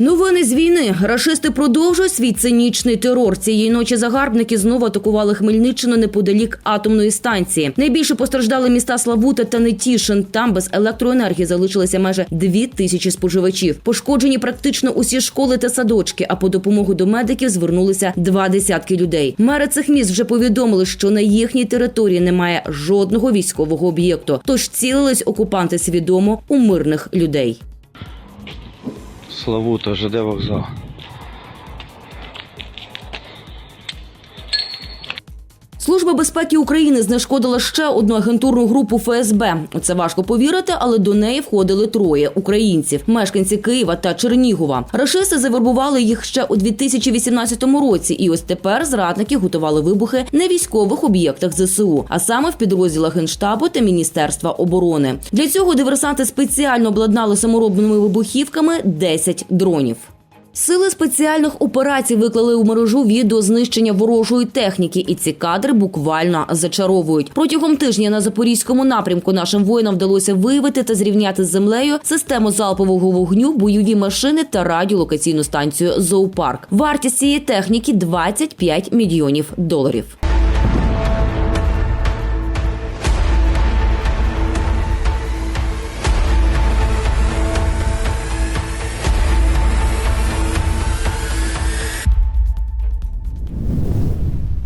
Новини з війни. Рашисти продовжують свій цинічний терор. Цієї ночі загарбники знову атакували Хмельниччину неподалік атомної станції. Найбільше постраждали міста Славута та Нетішин. Там без електроенергії залишилися майже дві тисячі споживачів. Пошкоджені практично усі школи та садочки. А по допомогу до медиків звернулися два десятки людей. Мери цих міст вже повідомили, що на їхній території немає жодного військового об'єкту. Тож цілились окупанти свідомо у мирних людей. Славута, ЖД вокзал. Служба безпеки України знешкодила ще одну агентурну групу ФСБ. Це важко повірити, але до неї входили троє українців, мешканці Києва та Чернігова. Рашисти завербували їх ще у 2018 році, і ось тепер зрадники готували вибухи на військових об'єктах ЗСУ, а саме в підрозділах Генштабу та Міністерства оборони. Для цього диверсанти спеціально обладнали саморобними вибухівками 10 дронів. Сили спеціальних операцій виклали у мережу відео знищення ворожої техніки, і ці кадри буквально зачаровують. Протягом тижня на запорізькому напрямку нашим воїнам вдалося виявити та зрівняти з землею систему залпового вогню, бойові машини та радіолокаційну станцію Зоопарк. Вартість цієї техніки 25 мільйонів доларів.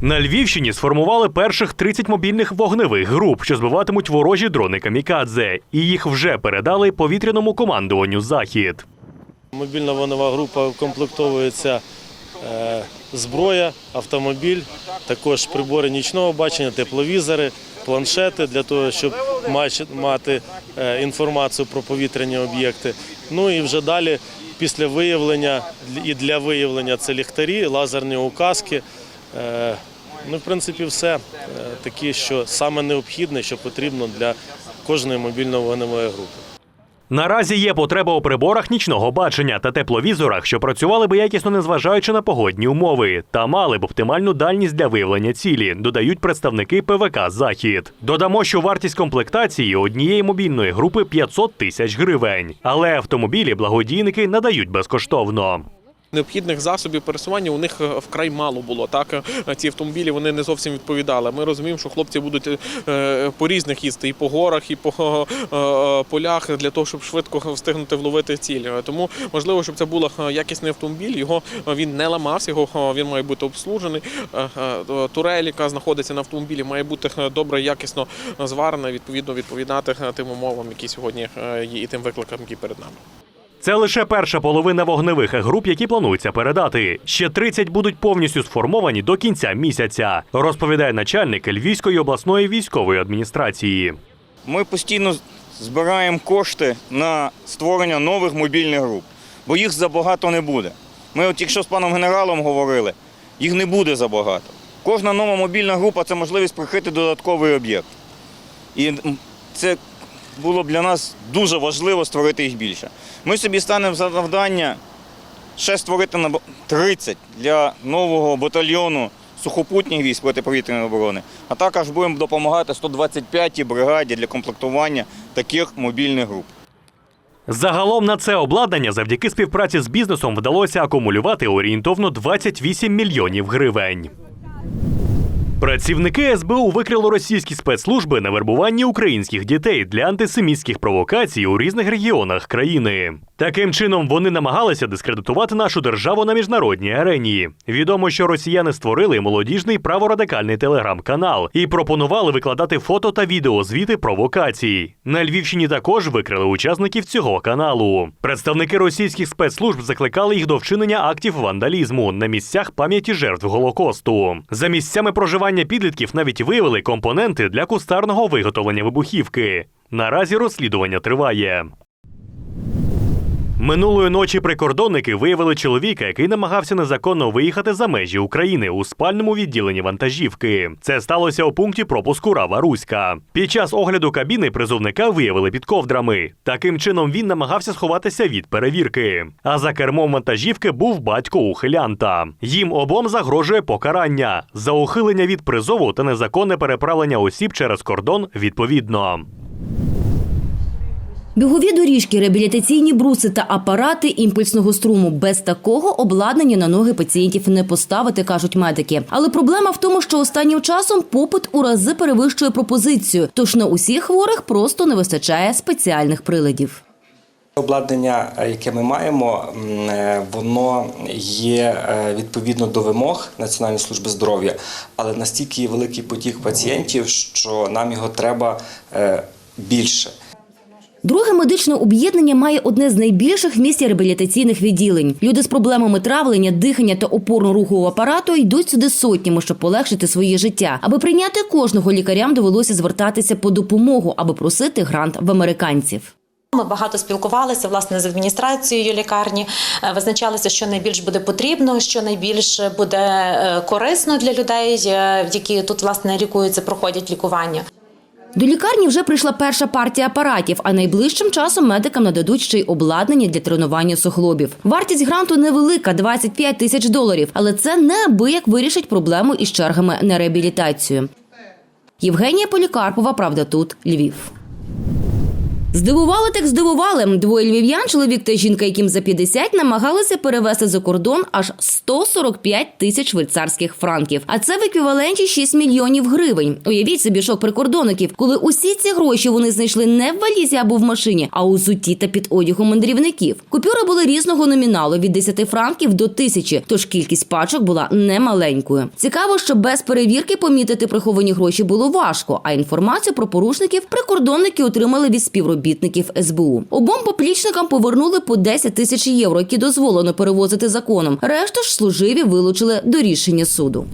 На Львівщині сформували перших 30 мобільних вогневих груп, що збиватимуть ворожі дрони камікадзе, і їх вже передали повітряному командуванню Захід. Мобільна вогнева група комплектовується е, зброя, автомобіль, також прибори нічного бачення, тепловізори, планшети для того, щоб мати е, інформацію про повітряні об'єкти. Ну і вже далі, після виявлення і для виявлення це ліхтарі, лазерні указки. Ну, в принципі, все Е, такі, що саме необхідне, що потрібно для кожної мобільної вогневої групи. Наразі є потреба у приборах нічного бачення та тепловізорах, що працювали би якісно незважаючи на погодні умови, та мали б оптимальну дальність для виявлення цілі, додають представники ПВК Захід. Додамо, що вартість комплектації однієї мобільної групи 500 тисяч гривень, але автомобілі благодійники надають безкоштовно. Необхідних засобів пересування у них е, вкрай мало було. Так Е, ці автомобілі вони не зовсім відповідали. Ми розуміємо, що хлопці будуть е, по різних їсти і по горах, і по полях для того, щоб швидко встигнути вловити ціль. Тому важливо, щоб це був якісний автомобіль. Його він не ламався, його він має бути обслужений. Турель, яка знаходиться на автомобілі, має бути добре, якісно зварена, відповідно відповідати тим умовам, які сьогодні є, і тим викликам, які перед нами. Це лише перша половина вогневих груп, які планується передати. Ще 30 будуть повністю сформовані до кінця місяця, розповідає начальник Львівської обласної військової адміністрації. Ми постійно збираємо кошти на створення нових мобільних груп, бо їх забагато не буде. Ми, от якщо з паном генералом говорили, їх не буде забагато. Кожна нова мобільна група це можливість прикрити додатковий об'єкт. І це було б для нас дуже важливо створити їх більше. Ми собі станемо за завдання ще створити наб- 30 для нового батальйону сухопутніх військ протиповітряної оборони, а також будемо допомагати 125-й бригаді для комплектування таких мобільних груп. Загалом на це обладнання завдяки співпраці з бізнесом вдалося акумулювати орієнтовно 28 мільйонів гривень. Працівники СБУ викрили російські спецслужби на вербуванні українських дітей для антисемітських провокацій у різних регіонах країни. Таким чином вони намагалися дискредитувати нашу державу на міжнародній арені. Відомо, що росіяни створили молодіжний праворадикальний телеграм-канал і пропонували викладати фото та відеозвіти провокацій. На Львівщині також викрили учасників цього каналу. Представники російських спецслужб закликали їх до вчинення актів вандалізму на місцях пам'яті жертв Голокосту. За місцями проживання підлітків навіть виявили компоненти для кустарного виготовлення вибухівки. Наразі розслідування триває. Минулої ночі прикордонники виявили чоловіка, який намагався незаконно виїхати за межі України у спальному відділенні вантажівки. Це сталося у пункті пропуску Рава Руська. Під час огляду кабіни призовника виявили під ковдрами. Таким чином він намагався сховатися від перевірки. А за кермом вантажівки був батько ухилянта. Їм обом загрожує покарання за ухилення від призову та незаконне переправлення осіб через кордон відповідно. Бігові доріжки, реабілітаційні бруси та апарати імпульсного струму. Без такого обладнання на ноги пацієнтів не поставити, кажуть медики. Але проблема в тому, що останнім часом попит у рази перевищує пропозицію. Тож на усіх хворих просто не вистачає спеціальних приладів. Обладнання, е, яке ми маємо, е, воно є е, відповідно до вимог Національної служби здоров'я, але настільки великий потік пацієнтів, що нам його треба більше. Друге медичне об'єднання має одне з найбільших в місті реабілітаційних відділень. Люди з проблемами травлення, дихання та опорно-рухового апарату йдуть сюди сотнями, щоб полегшити своє життя. Аби прийняти кожного лікарям довелося звертатися по допомогу, аби просити грант в американців. Ми багато спілкувалися власне з адміністрацією лікарні, е, визначалися, що найбільш буде потрібно, що найбільш буде е, корисно для людей, е, які тут власне лікуються, проходять лікування. До лікарні вже прийшла перша партія апаратів, а найближчим часом медикам нададуть ще й обладнання для тренування суглобів. Вартість гранту невелика 25 тисяч доларів, але це неабияк вирішить проблему із чергами на реабілітацію. Євгенія Полікарпова, правда, тут Львів. Здивували так здивували. Двоє львів'ян, чоловік та жінка, яким за 50, намагалися перевести за кордон аж 145 тисяч швейцарських франків. А це в еквіваленті 6 мільйонів гривень. Уявіть собі шок прикордонників, коли усі ці гроші вони знайшли не в валізі або в машині, а у зутті та під одягом мандрівників. Купюри були різного номіналу від 10 франків до тисячі, тож кількість пачок була немаленькою. Цікаво, що без перевірки помітити приховані гроші було важко. А інформацію про порушників прикордонники отримали від співробітників СБУ. Обом поплічникам повернули по 10 тисяч євро, які дозволено перевозити законом. Решту ж служиві вилучили до рішення суду.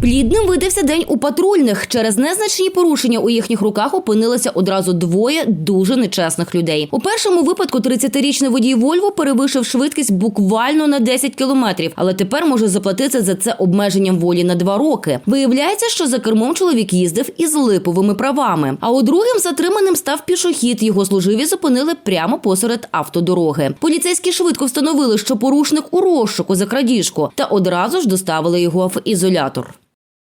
Плідним видався день у патрульних. Через незначні порушення у їхніх руках опинилися одразу двоє дуже нечесних людей. У першому випадку 30-річний водій Вольво перевищив швидкість буквально на 10 кілометрів, але тепер може заплатити за це обмеженням волі на два роки. Виявляється, що за кермом чоловік їздив із липовими правами. А у другим затриманим став пішохід. Його служиві зупинили прямо посеред автодороги. Поліцейські швидко встановили, що порушник у розшуку за крадіжку, та одразу ж доставили його в ізолятор.